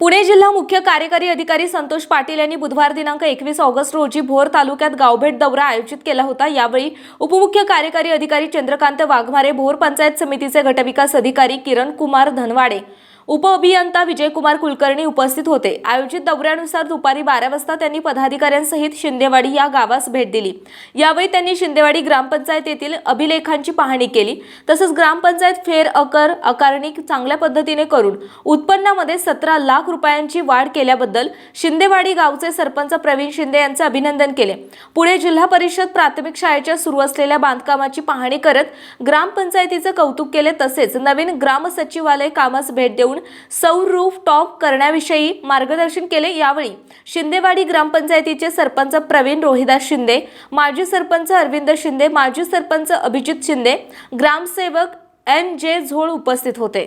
पुणे जिल्हा मुख्य कार्यकारी अधिकारी संतोष पाटील यांनी बुधवार दिनांक एकवीस ऑगस्ट रोजी भोर तालुक्यात गावभेट दौरा आयोजित केला होता. यावेळी उपमुख्य कार्यकारी अधिकारी चंद्रकांत वाघमारे भोर पंचायत समितीचे गटविकास अधिकारी किरण कुमार धनवाडे उपअभियंता विजयकुमार कुलकर्णी उपस्थित होते. आयोजित दौऱ्यानुसार दुपारी बारा वाजता त्यांनी पदाधिकाऱ्यांसहित शिंदेवाडी या गावास भेट दिली. यावेळी त्यांनी शिंदेवाडी ग्रामपंचायतीतील अभिलेखांची पाहणी केली. तसंच ग्रामपंचायत फेर अकर आकारणी चांगल्या पद्धतीने करून उत्पन्नामध्ये सतरा लाख रुपयांची वाढ केल्याबद्दल शिंदेवाडी गावचे सरपंच प्रवीण शिंदे यांचे अभिनंदन केले. पुणे जिल्हा परिषद प्राथमिक शाळेच्या सुरू असलेल्या बांधकामाची पाहणी करत ग्रामपंचायतीचं कौतुक केले तसेच नवीन ग्रामसचिवालय कामास भेट देऊन सौर रूफ टॉप करण्याविषयी मार्गदर्शन केले यावेळी शिंदेवाडी ग्रामपंचायतीचे सरपंच प्रवीण रोहिदास शिंदे माजी सरपंच अरविंद शिंदे माजी सरपंच अभिजित शिंदे ग्रामसेवक एन जे झोळ उपस्थित होते.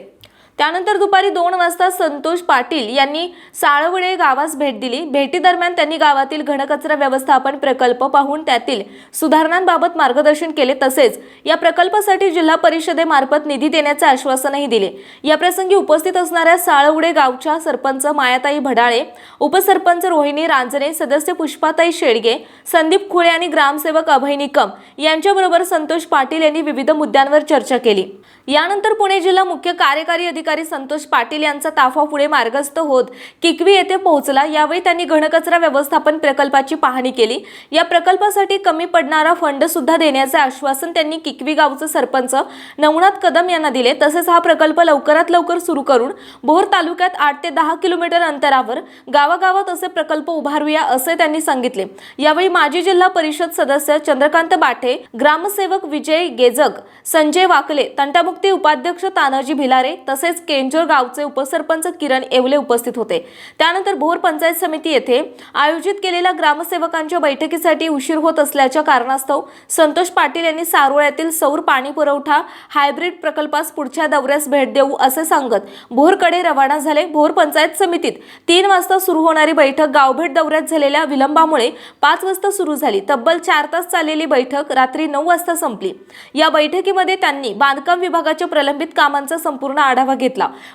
त्यानंतर दुपारी दोन वाजता संतोष पाटील यांनी साळवडे गावास भेट दिली. भेटीदरम्यान त्यांनी गावातील घनकचरा व्यवस्थापन प्रकल्प पाहून त्यातील सुधारणांबाबत मार्गदर्शन केले. तसेच या प्रकल्पासाठी जिल्हा परिषदेमार्फत निधी देण्याचे आश्वासनही दिले. याप्रसंगी उपस्थित असणाऱ्या साळवडे गावच्या सरपंच मायाताई भडाळे उपसरपंच रोहिणी रांजणे सदस्य पुष्पाताई शेडगे संदीप खुळे आणि ग्रामसेवक अभय निकम यांच्याबरोबर संतोष पाटील यांनी विविध मुद्द्यांवर चर्चा केली. यानंतर पुणे जिल्हा मुख्य कार्यकारी अधिकारी संतोष पाटील यांचा ताफा पुढे मार्गस्थ होत किकवी येथे पोहोचला. यावेळी त्यांनी घनकचरा व्यवस्थापन प्रकल्पाची पाहणी केली. या प्रकल्पासाठी कमी पडणारा फंड सुद्धा देण्याचे आश्वासन त्यांनी किकवी गावचे सरपंच नवनाथ कदम यांना दिले. तसेच हा प्रकल्प लवकरात लवकर सुरू करून भोर तालुक्यात आठ ते दहा किलोमीटर अंतरावर गावागावात असे प्रकल्प उभारूया असे त्यांनी सांगितले. यावेळी माजी जिल्हा परिषद सदस्य चंद्रकांत बाठे ग्रामसेवक विजय गेजक संजय वाकले तंटामुक्ती उपाध्यक्ष तानाजी भिलारे तसेच केंजोर गावचे उपसरपंच किरण येवले उपस्थित होते. त्यानंतर भोर पंचायत समिती येथे आयोजित केलेल्या ग्रामसेवकांच्या बैठकीसाठी उशीर होत असल्याच्या कारणास्तव संतोष पाटील यांनी सारोळ्यातील सौर पाणी पुरवठा हायब्रिड प्रकल्पास पुढच्या दौऱ्यास भेट देऊ असे सांगत भोरकडे रवाना झाले. भोर पंचायत समितीत तीन वाजता सुरू होणारी बैठक गावभेट दौऱ्यात झालेल्या विलंबामुळे पाच वाजता सुरू झाली. तब्बल चार तास चाललेली बैठक रात्री नऊ वाजता संपली. या बैठकीमध्ये त्यांनी बांधकाम विभागाच्या प्रलंबित कामांचा संपूर्ण आढावा घेतला.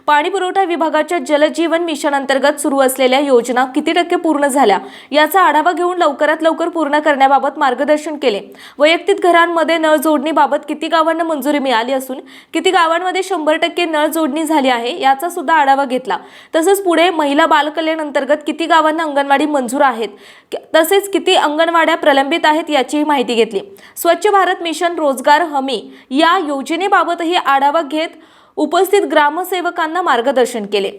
पाणी पुरवठा विभागाच्या जलजीवन मिशन अंतर्गत सुरू असलेल्या योजना किती टक्के पूर्ण झाल्या? याचा आढावा घेऊन लवकरात लवकर पूर्ण करण्याबाबत मार्गदर्शन केले. वैयक्तिक घरांमध्ये नळ जोडणीबाबत किती गावांना मंजुरी मिळाली असून किती गावांमध्ये शंभर टक्के नळ जोडणी झाली आहे याचा सुद्धा आढावा घेतला. तसंच पुढे महिला बालकल्याण अंतर्गत किती गावांना अंगणवाडी मंजूर आहेत? तसेच किती अंगणवाड्या प्रलंबित आहेत याचीही माहिती घेतली. स्वच्छ भारत मिशन रोजगार हमी या योजनेबाबतही आढावा घेत उपस्थित ग्रामसेवकांना मार्गदर्शन केले.